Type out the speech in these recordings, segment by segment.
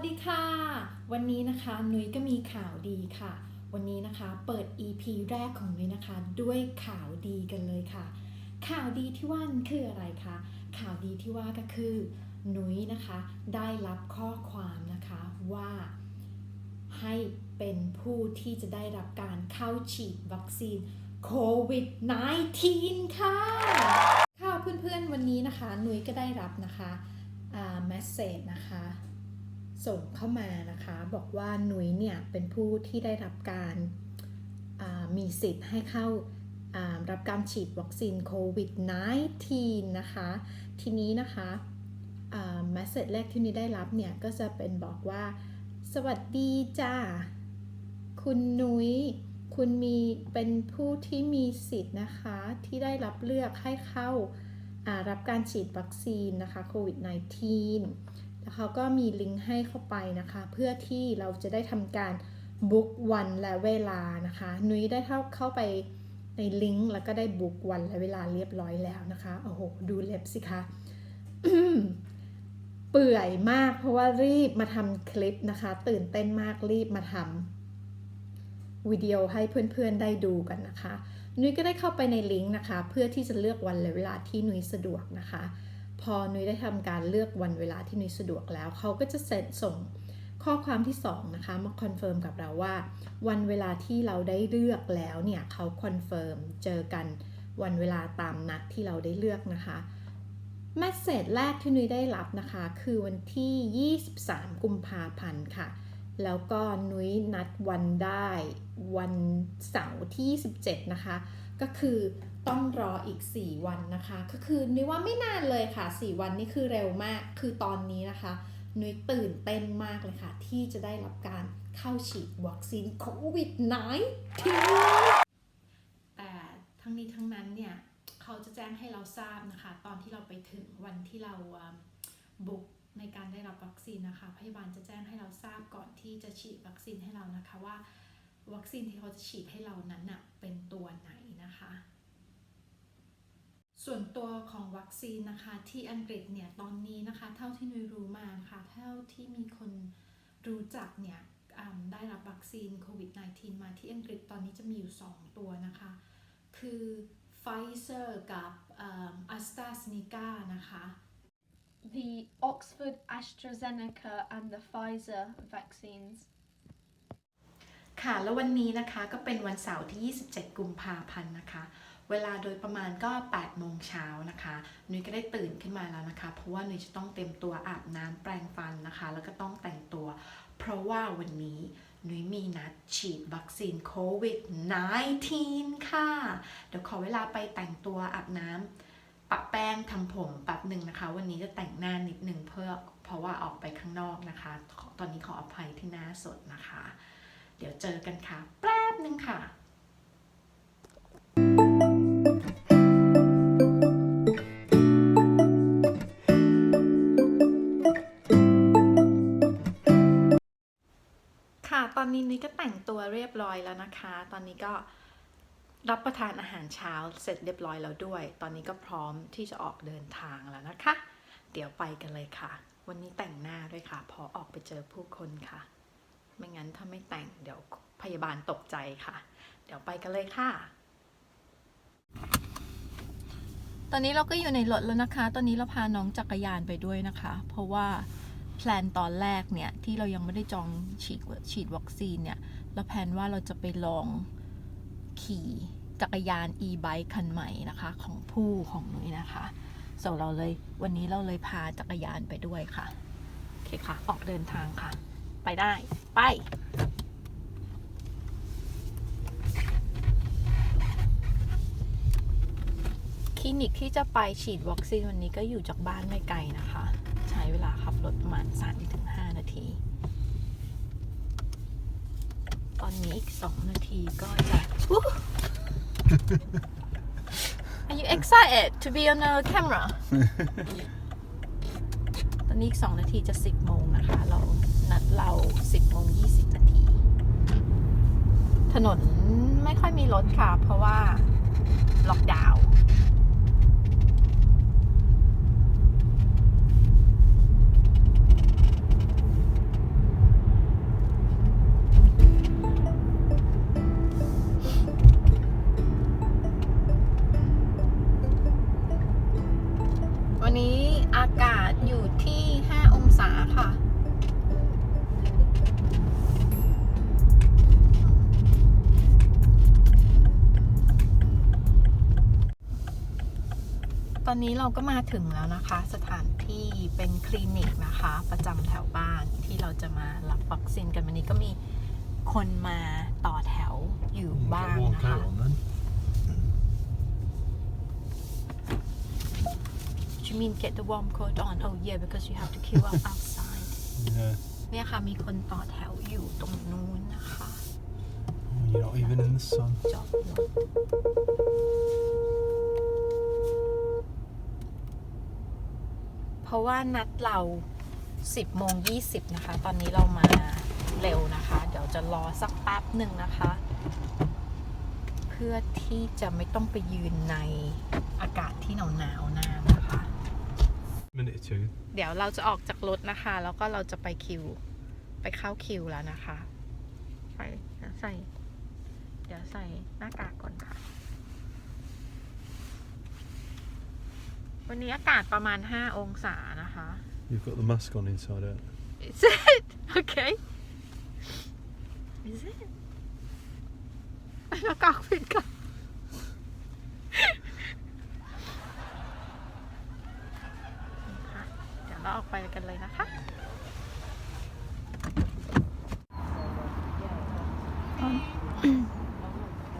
สดีค่ะ วันนี้นะคะนุ้ยก็มีข่าวดีค่ะ วันนี้นะคะเปิด EP แรกของนุ้ยนะคะ ด้วยข่าวดีกันเลยค่ะ ข่าวดีที่ว่านคืออะไรคะข่าวดีที่ว่าก็คือนุ้ยนะคะได้รับข้อความนะคะว่าให้เป็นผู้ที่จะได้รับการเข้าฉีดวัคซีนโควิด -19 ค่ะ ค่ะเพื่อนๆวันนี้นะคะนุ้ยก็ได้รับนะคะอ่า message นะคะ ส่งเข้ามานะคะ บอกว่าหนุยเนี่ยเป็นผู้ที่ได้รับการมีสิทธิ์ให้เข้ารับการฉีดวัคซีนโควิด -19 นะคะ ทีนี้นะคะแมสเซจแรกที่นุยได้รับเนี่ย ก็จะเป็นบอกว่า สวัสดีจ้า คุณนุย้ย คุณมีเป็นผู้ที่มีสิทธิ์นะคะ ที่ได้รับเลือกให้เข้าอ่ารับการฉีดวัคซีนนะคะโควิด -19 แล้วเขาก็มีลิงก์ให้เข้าไปนะคะ เพื่อที่เราจะได้ทำการบุ๊กวันและเวลานะคะ นุ้ยได้เข้าเข้าไปในลิงก์แล้วก็ได้บุ๊กวันและเวลาเรียบร้อยแล้วนะคะโอ้โหดูเล็บสิคะเปื่อยมาก เพราะว่ารีบมาทำคลิปนะคะ ตื่นเต้นมากรีบมาทำวิดีโอให้เพื่อนๆได้ดูกันนะคะ นุ้ยก็ได้เข้าไปในลิงก์นะคะ เพื่อที่จะเลือกวันและเวลาที่นุ้ยสะดวกนะคะ พอนุ้ยได้ทำการเลือกวันเวลาที่นุ้ยสะดวกแล้ว เขาก็จะเซ็นส่งข้อความที่ 2 นะคะ มาคอนเฟิร์มกับเราว่า วันเวลาที่เราได้เลือกแล้วเนี่ยเขาคอนเฟิร์มเจอกันวันเวลาตามนัดที่เราได้เลือกนะคะแมสเซจแรกที่นุ้ยได้รับนะคะ คือวันที่ 23 กุมภาพันธ์ค่ะ แล้วก็นุ้ยนัดวันได้วันเสาร์ที่ 27 นะคะ ก็คือ ต้องรออีก 4 วันนะคะ ก็คือนุ้ยว่าไม่นานเลยค่ะ 4 วันนี่คือเร็วมาก คือตอนนี้นะคะนุ้ยตื่นเต้นมากเลยค่ะ ที่จะได้รับการเข้าฉีดวัคซีนโควิด -19 แต่ทั้งนี้ทั้งนั้นเนี่ย เขาจะแจ้งให้เราทราบนะคะ ตอนที่เราไปถึงวันที่เราบุกในการได้รับวัคซีนนะคะ พยาบาลจะแจ้งให้เราทราบก่อนที่จะฉีดวัคซีนให้เรานะคะว่า วัคซีนที่เขาจะฉีดให้เรานั้นน่ะเป็นตัวไหนนะคะ ส่วนตัวของวัคซีนนะคะที่อังกฤษเนี่ยตอนนี้นะคะ เท่าที่นุ้ยรู้มานะคะเท่าที่มีคนรู้จักเนี่ยอ่าได้รับวัคซีนโควิด -19 มาที่อังกฤษตอนนี้จะมีอยู่ 2 ตัวนะคะ คือ Pfizer กับอัสตราเซเนกานะคะ the Oxford AstraZeneca and the Pfizer vaccines. ค่ะ แล้ววันนี้นะคะก็เป็นวันเสาร์ที่ 27 กุมภาพันธ์นะคะ เวลาโดยประมาณก็8โมงเช้านะคะนุ้ยก็ได้ตื่นขึ้นมาแล้วนะคะ เพราะว่านุ้ยจะต้องเต็มตัวอาบน้ำแปรงฟันนะคะ แล้วก็ต้องแต่งตัว เพราะว่าวันนี้นุ้ยมีนัดฉีดวัคซีนโควิด -19 ค่ะ เดี๋ยวขอเวลาไปแต่งตัวอาบน้ำปะแป้งทำผมแป๊บหนึ่งนะคะ วันนี้จะแต่งหน้านิดหนึ่งเพื่อเพราะว่าออกไปข้างนอกนะคะ ตอนนี้ขออภัยที่หน้าสดนะคะ เดี๋ยวเจอกันค่ะ แป๊บหนึ่งค่ะ นนี้นุ้ยก็แต่งตัวเรียบร้อยแล้วนะคะ ตอนนี้ก็รับประทานอาหารเช้าเสร็จเรียบร้อยแล้วด้วย ตอนนี้ก็พร้อมที่จะออกเดินทางแล้วนะคะ เดี๋ยวไปกันเลยค่ะ วันนี้แต่งหน้าด้วยค่ะ พอออกไปเจอผู้คนค่ะ ไม่งั้นถ้าไม่แต่งเดี๋ยวพยาบาลตกใจค่ะ เดี๋ยวไปกันเลยค่ะ ตอนนี้เราก็อยู่ในรถแล้วนะคะ ตอนนี้เราพาน้องจักรยานไปด้วยนะคะ เพราะว่า แพลนตอนแรกเนี่ยที่เรายังไม่ได้จองฉีดฉีดวัคซีนเนี่ยเราแพลนว่าเราจะไปลองขี่จักรยาน e-bike คันใหม่นะคะของผู้ของนุ้ยนะคะส่งเราเลยวันนี้เราเลยพาจักรยานไปด้วยค่ะโอเคค่ะ ออกเดินทางค่ะ ไปได้ ไปคลินิกที่จะไปฉีดวัคซีนวันนี้ก็อยู่จากบ้านไม่ไกลนะคะ ช้เวลาขับรถประมาณ 3-5 นาที ตอนนี้อีก 2 นาทีก็จะ Are you excited to be on the camera ตอนนี้อีก 2 นาทีจะ 10 โมงนะคะ เรานัดเรา 10 โมง 20 นาที ถนนไม่ค่อยมีรถค่ะ เพราะว่าล็อกดาวน์วัน อนนี้เราก็มาถึงแล้วนะคะ สถานที่เป็นคลินิกนะคะ ประจำแถวบ้านที่เราจะมารับวัคซีนกันวันนี้ก็มีคนมาต่อแถวอยู่บ้าง Walk นะคะ out on then. Do you mean get the warm coat on? Oh yeah, because you have to queue up outside. Yeah. เนี่ยค่ะมีคนต่อแถวอยู่ตรงนู้นนะคะ You're not even in the sun. จอดรถ เพราะว่านัดเรา 10โมง20 นะคะ ตอนนี้เรามาเร็วนะคะ เดี๋ยวจะรอสักแป๊บหนึ่งนะคะ เพื่อที่จะไม่ต้องไปยืนในอากาศที่หนาวหนาวๆนานนะคะ Minute or two. เดี๋ยวเราจะออกจากรถนะคะ แล้วก็เราจะไปคิว ไปเข้าคิวแล้วนะคะ ใส่เดี๋ยวใส่ เดี๋ยวใส่หน้ากากก่อนค่ะ วันนี้อากาศประมาณ 5 องศานะคะ You've got the mask on inside out. Is it? Okay. Is it? หน้ากากผิดค่ะเดี๋ยวเราออกไปกันเลยนะคะ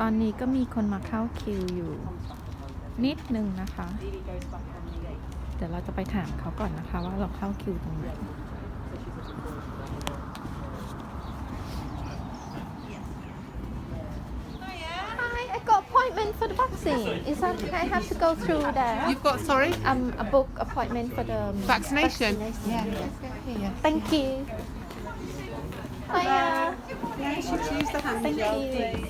ตอนนี้ก็มีคนมาเข้าคิวอยู่ นิดนึงนะคะ เดี๋ยวเราจะไปถามเขาก่อนนะคะ ว่าเราเข้าคิวตรงไหน Hi, I got appointment for the vaccine. Is that okay? I have to go through there. You've got, sorry? Um, a book appointment for the um, Vaccination? vaccination. Yeah, let's go here. Thank you. Hiya. Yes, you choose the hand Thank gel, you.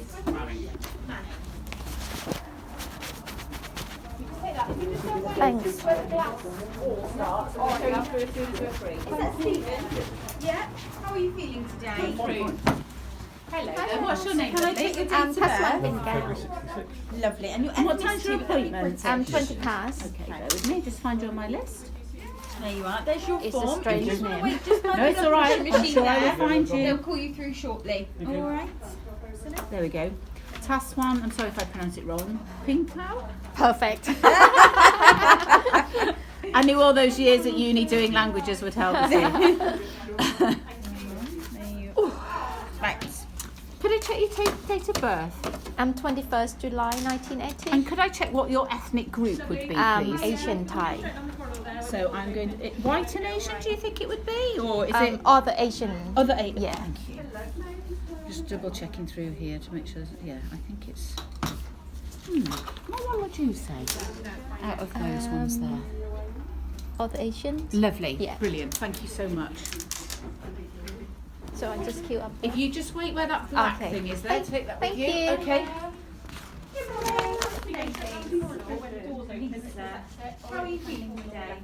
Thanks. Yeah. How are you feeling today? Hello there, what's your name? Can I lovely? take your date Um, of Tasman birth? in Lovely. And your And what time's your appointment? Um, 20 past. Okay, bear with me, just find you on my list. There you are. There's your It's a strange just name. Wait, just No, it's all right, I'm sure I will find you. They'll call you through shortly. All right. There we go. Taswan, I'm sorry if I pronounce it wrong. Pinkau? Perfect. I knew all those years at uni doing languages would help us here. There you. Right. Could I check your ta- date of birth? I'm 21st July 1980. And could I check what your ethnic group would be, Um, please? Asian Thai. So I'm going to. White and Asian, do you think it would be? Or is Um, it other Asian. other eight? yeah. Thank you. Just double checking through here to make sure. Yeah, I think it's. Hmm. What one would you say out of those ones Um, there? All the Asians. Lovely. yeah. Brilliant. Thank you so much. So I just queue up. If you just wait where that black Okay. thing is there, Thank- take that thank with you. you. Okay. How are you feeling today?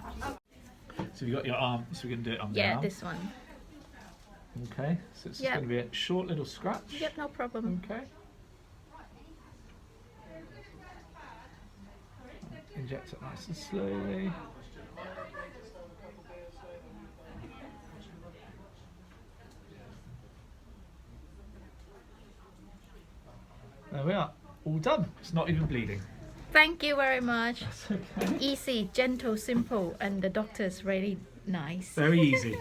So you've got your arm, so we can do it on the Yeah, arm. this one. Okay, so it's Yep. going to be a short little scratch. Yep, no problem. Okay. Inject it nice and slowly. There we are, all done. It's not even bleeding. Thank you very much. That's okay. Easy, gentle, simple, and the doctor's really nice. Very easy.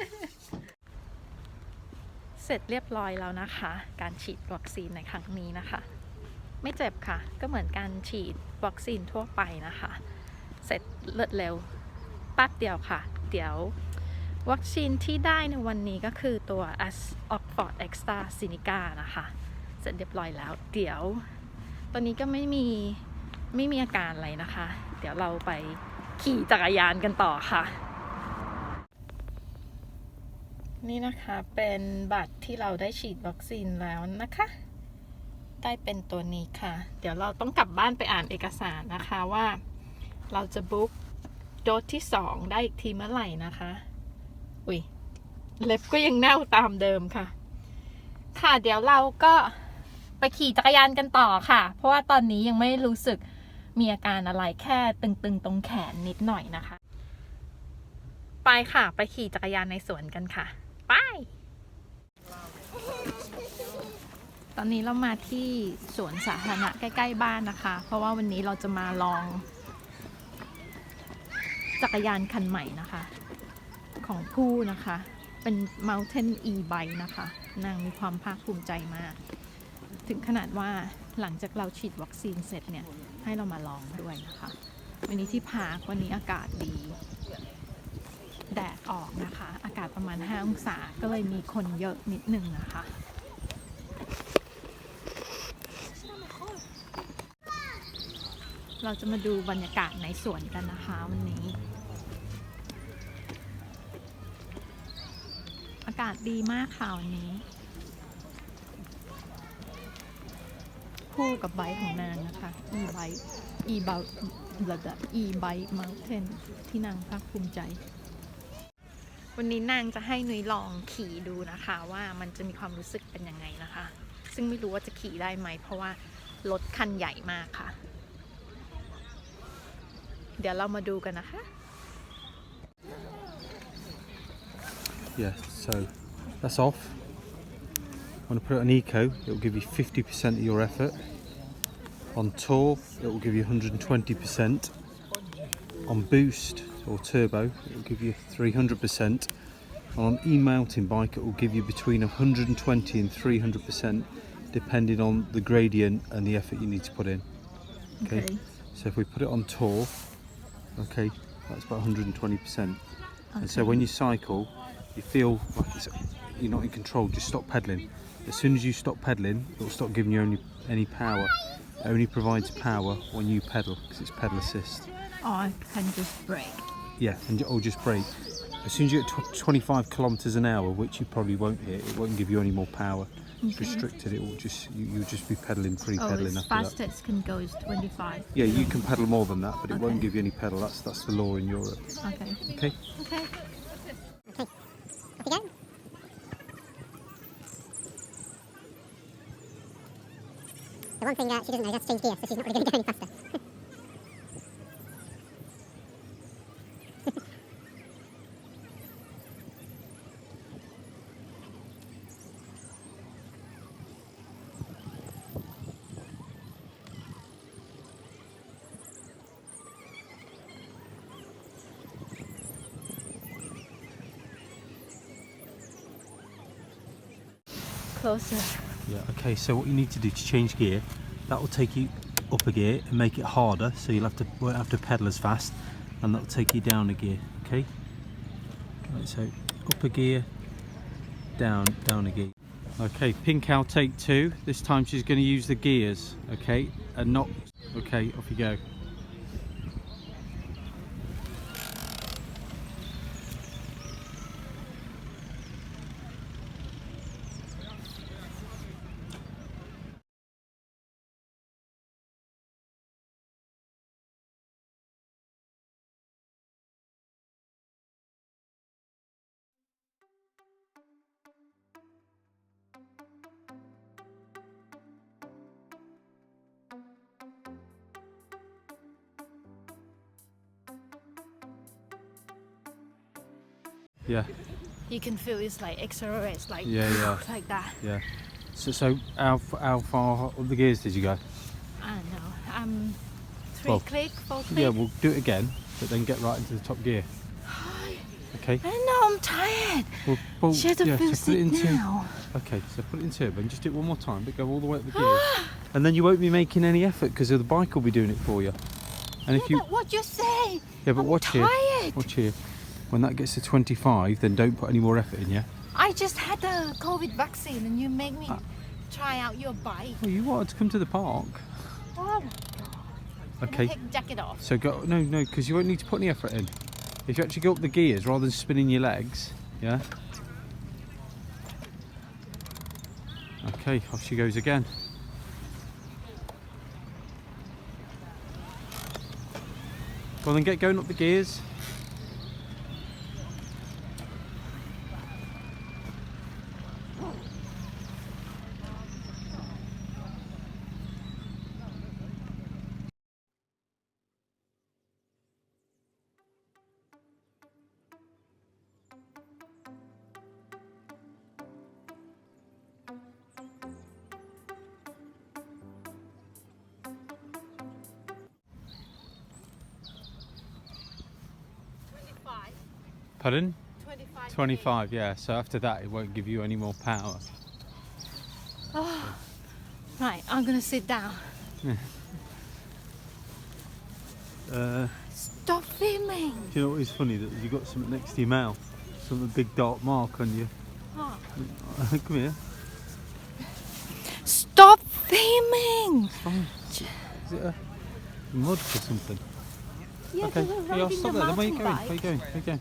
เสร็จเรียบร้อยแล้วนะคะ การฉีดวัคซีนในครั้งนี้นะคะ ไม่เจ็บค่ะ ก็เหมือนการฉีดวัคซีนทั่วไปนะคะ เสร็จเลือดเร็วแป๊บเดียวค่ะ เดี๋ยววัคซีนที่ได้ในวันนี้ก็คือตัว As Oxford Extra s e n e c a นะคะเสร็จเรียบร้อยแล้ว เดี๋ยว ตอนนี้ก็ไม่มีไม่มีอาการอะไรนะคะ เดี๋ยวเราไปขี่จักรยานกันต่อค่ะ นี่นะคะเป็นบัตรที่เราได้ฉีดวัคซีนแล้วนะคะ ได้เป็นตัวนี้ค่ะ เดี๋ยวเราต้องกลับบ้านไปอ่านเอกสารนะคะว่า เราจะบุ๊กโดสที่ 2 ได้อีกทีเมื่อไหร่นะคะ อุ้ยเล็บก็ยังเน่าตามเดิมค่ะ ค่ะเดี๋ยวเราก็ ขี่จักรยานกันต่อค่ะ เพราะว่าตอนนี้ยังไม่รู้สึกมีอาการอะไรแค่ตึงๆ ตรงแขนนิดหน่อยนะคะ ไปค่ะ ไปขี่จักรยานในสวนกันค่ะ ไป ตอนนี้เรามาที่สวนสาธารณะใกล้ ๆ บ้านนะคะ เพราะว่าวันนี้เราจะมาลอง จักรยานคันใหม่นะคะ ของผู้นะคะ เป็น Mountain e-bike นะคะ นางมีความภาคภูมิใจมาก ถึงขนาดว่าหลังจากเราฉีดวัคซีนเสร็จเนี่ย ให้เรามาลองด้วยนะคะ วันนี้ที่พาร์ควันนี้อากาศดี แดดออกนะคะ อากาศประมาณ 5 องศาก็เลยมีคนเยอะนิดนึงนะคะเราจะมาดูบรรยากาศในสวนกันนะคะวันนี้ อากาศดีมากค่ะวันนี้ คู่กับไบค์ของนางนะคะ e ไบค์ e ไบค์ระดับ e ไบค์ mountain ที่นางภาคภูมิใจ วันนี้นางจะให้นุ้ยลองขี่ดูนะคะว่ามันจะมีความรู้สึกเป็นยังไงนะคะ ซึ่งไม่รู้ว่าจะขี่ได้ไหม เพราะว่ารถคันใหญ่มากค่ะ เดี๋ยวเรามาดูกันนะคะ Yeah, so that's off. Want to put it on eco, it will give you 50% of your effort. On tour, it will give you 120%. On boost or turbo, it will give you 300%. And on e-mountain bike, it will give you between 120 and 300%, depending on the gradient and the effort you need to put in. Okay. So if we put it on tour, okay, that's about 120%. And so when you cycle, you feel like it's, you're not in control. Just stop pedaling. As soon as you stop pedaling, it'll stop giving you any any power. It only provides power when you pedal because it's pedal assist. Oh, I can just brake Yeah, and or just brake. As soon as you get tw 25 kilometers an hour, which you probably won't hit, it won't give you any more power. It's restricted. It will just you, you'll just be pedaling, free oh pedaling its after that. fastest can go is 25 Yeah, you can pedal more than that, but it won't give you any pedal. That's that's the law in Europe. okay Okay. okay The one thing uh, she doesn't know is how to change gear, so she's not really going to go any faster. closer Yeah, okay, so what you need to do to change gear, that will take you up a gear and make it harder, so you'll have to won't have to pedal as fast, and that'll take you down a gear, okay? Right, so up a gear, down, down a gear. Okay, pink cow take two. This time she's going to use the gears, okay, and not. Okay, off you go. Yeah, you can feel it's like accelerates like yeah, yeah, like that yeah. So, so how, how far up the gears did you go? I don't know um three Well, click four click Yeah, we'll do it again, but then get right into the top gear. Okay. I know I'm tired Well, well, to yeah, so put it into. now Okay, so put it in turbo and just do it one more time, but go all the way up the gears. and then you won't be making any effort because the bike will be doing it for you. And if you, what you say yeah, but I'm watch here, tired watch here. When that gets to 25, then don't put any more effort in, yeah? I just had the COVID vaccine and you make me Ah. try out your bike Well, you wanted to come to the park. oh Okay. take jacket off So go, no, no, because you won't need to put any effort in. If you actually go up the gears rather than spinning your legs, yeah? Okay, off she goes again. Well, then get going up the gears. Pardon? 25. 25, yeah. So after that, it won't give you any more power. Right, I'm going to sit down. Uh, Stop filming. do you know what is funny? That you got something next to your mouth, something big dark mark on you. Oh. Come here. Stop filming. Is it a mud or something? Yeah, okay. Yeah, I'll stop the there. Then where are you going? bike. Where are you going? Where are you going?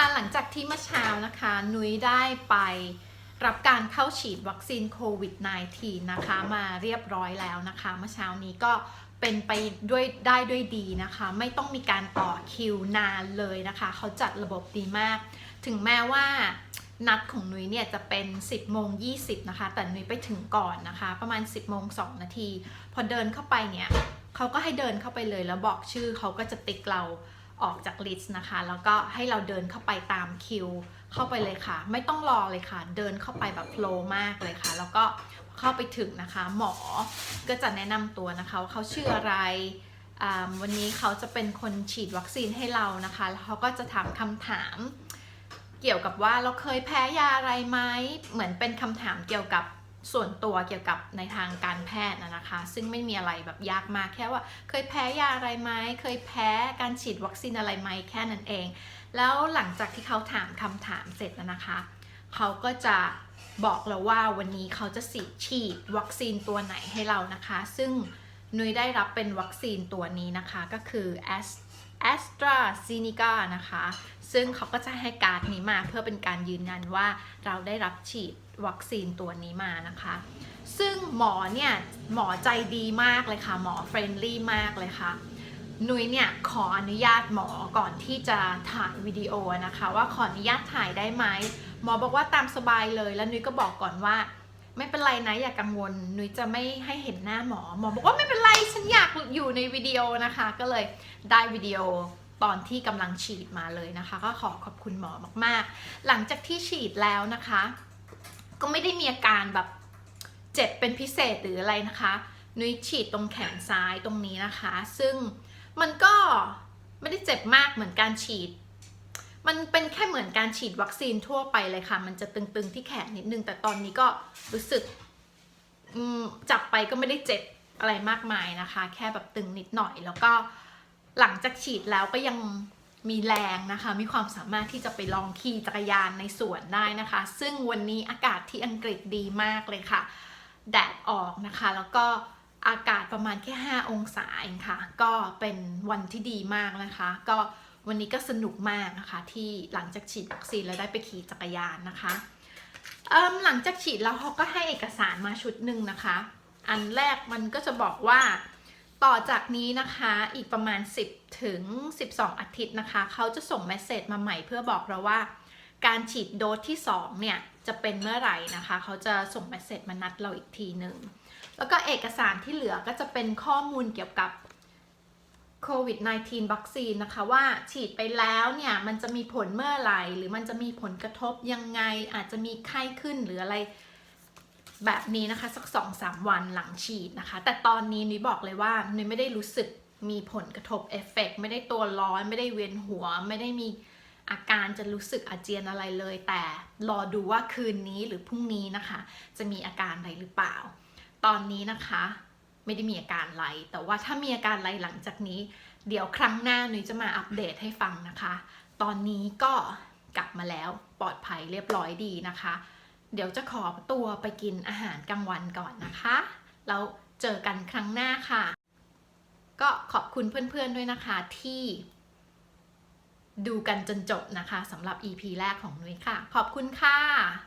ค่ะหลังจากที่เมื่อเช้านะคะนุ้ยได้ไปรับการเข้าฉีดวัคซีนโควิด -19 นะคะมาเรียบร้อยแล้วนะคะเมื่อเช้านี้ก็เป็นไปด้วยได้ด้วยดีนะคะ ไม่ต้องมีการต่อคิวนานเลยนะคะ เขาจัดระบบดีมาก ถึงแม้ว่านัดของนุ้ยเนี่ยจะเป็น 10โมง20นะคะ แต่นุ้ยไปถึงก่อนนะคะ ประมาณ 10โมง2นาที พอเดินเข้าไปเนี่ยเขาก็ให้เดินเข้าไปเลยแล้วบอกชื่อเขาก็จะติ๊กเรา ออกจากลิสต์นะคะ แล้วก็ให้เราเดินเข้าไปตามคิว เข้าไปเลยค่ะ ไม่ต้องรอเลยค่ะ เดินเข้าไปแบบโฟล์มากเลยค่ะ แล้วก็เข้าไปถึงนะคะ หมอก็จะแนะนำตัวนะคะว่าเขาชื่ออะไรวันนี้เขาจะเป็นคนฉีดวัคซีนให้เรานะคะ แล้วเขาก็จะถามคำถาม เกี่ยวกับว่าเราเคยแพ้ยาอะไรไหมเหมือนเป็นคำถามเกี่ยวกับ ส่วนตัวเกี่ยวกับในทางการแพทย์นะคะ ซึ่งไม่มีอะไรแบบยากมากแค่ว่า เคยแพ้ยาอะไรไหมเคยแพ้การฉีดวัคซีนอะไรไหมแค่นั้นเอง แล้วหลังจากที่เขาถามคำถามเสร็จแล้วนะคะเขาก็จะบอกเราว่าวันนี้เขาจะฉีดฉีดวัคซีนตัวไหนให้เรานะคะ ซึ่งนุ้ยได้รับเป็นวัคซีนตัวนี้นะคะก็คือ a s t r a z e ซ e c a นะคะ ซึ่งเขาก็จะให้การ์ดนี้มาเพื่อเป็นการยืนยันว่าเราได้รับฉีดวัคซีนตัวนี้มานะคะ ซึ่งหมอเนี่ย หมอใจดีมากเลยค่ะ หมอเฟรนลี่มากเลยค่ะนุ้ยเนี่ยขออนุญาตหมอก่อนที่จะถ่ายวิดีโอนะคะ ว่าขออนุญาตถ่ายได้ไหมหมอบอกว่าตามสบายเลยแล้วนุ้ยก็บอกก่อนว่า ไม่เป็นไรนะอย่ากังวลนุ้ยจะไม่ให้เห็นหน้าหมอหมอบอกว่าไม่เป็นไรฉันอยากอยู่ในวิดีโอนะคะ ก็เลยได้วิดีโอตอนที่กำลังฉีดมาเลยนะคะ ก็ขอขอบคุณหมอมากๆ หลังจากที่ฉีดแล้วนะคะ ก็ไม่ได้มีอาการแบบเจ็บเป็นพิเศษหรืออะไรนะคะนุ้ยฉีดตรงแขนซ้ายตรงนี้นะคะ ซึ่งมันก็ไม่ได้เจ็บมากเหมือนการฉีด มันเป็นแค่เหมือนการฉีดวัคซีนทั่วไปเลยค่ะ มันจะตึงๆที่แขนนิดนึง แต่ตอนนี้ก็รู้สึกจับไปก็ไม่ได้เจ็บอะไรมากมายนะคะ แค่แบบตึงนิดหน่อย แล้วก็หลังจากฉีดแล้วก็ยังมีแรงนะคะ มีความสามารถที่จะไปลองขี่จักรยานในสวนได้นะคะ ซึ่งวันนี้อากาศที่อังกฤษดีมากเลยค่ะ แดดออกนะคะ แล้วก็อากาศประมาณแค่ 5 องศาเองค่ะ ก็เป็นวันที่ดีมากนะคะ ก็ วันนี้ก็สนุกมากนะคะ ที่หลังจากฉีดวัคซีนแล้วได้ไปขี่จักรยานนะคะเอิ่มหลังจากฉีดแล้วเขาก็ให้เอกสารมาชุดหนึ่งนะคะ อันแรกมันก็จะบอกว่าต่อจากนี้นะคะอีกประมาณ 10 ถึง 12 อาทิตย์นะคะ เขาจะส่งเมสเซจมาใหม่เพื่อบอกเราว่า การฉีดโดสที่ 2 เนี่ย จะเป็นเมื่อไหร่นะคะ เขาจะส่งเมสเซจมานัดเราอีกทีหนึ่ง แล้วก็เอกสารที่เหลือก็จะเป็นข้อมูลเกี่ยวกับ โควิด -19 วัคซีนนะคะว่าฉีดไปแล้วเนี่ย มันจะมีผลเมื่อไหร่ หรือมันจะมีผลกระทบยังไงอาจจะมีไข้ขึ้นหรืออะไรแบบนี้นะคะ สักสองสามวันหลังฉีดนะคะ แต่ตอนนี้นุ้ยบอกเลยว่านุ้ยไม่ได้รู้สึกมีผลกระทบเอฟเฟกไม่ได้ตัวร้อนไม่ได้เวียนหัว ไม่ได้มีอาการจะรู้สึกอาเจียนอะไรเลย แต่รอดูว่าคืนนี้หรือพรุ่งนี้นะคะ จะมีอาการอะไรหรือเปล่า ตอนนี้นะคะ ไม่ได้มีอาการอะไรแต่ว่าถ้ามีอาการอะไรหลังจากนี้ เดี๋ยวครั้งหน้านุ้ยจะมาอัปเดตให้ฟังนะคะ ตอนนี้ก็กลับมาแล้วปลอดภัยเรียบร้อยดีนะคะ เดี๋ยวจะขอตัวไปกินอาหารกลางวันก่อนนะคะ แล้วเจอกันครั้งหน้าค่ะ ก็ขอบคุณเพื่อนๆด้วยนะคะที่ดูกันจนจบนะคะสำหรับ EP แรกของนุ้ยค่ะ ขอบคุณค่ะ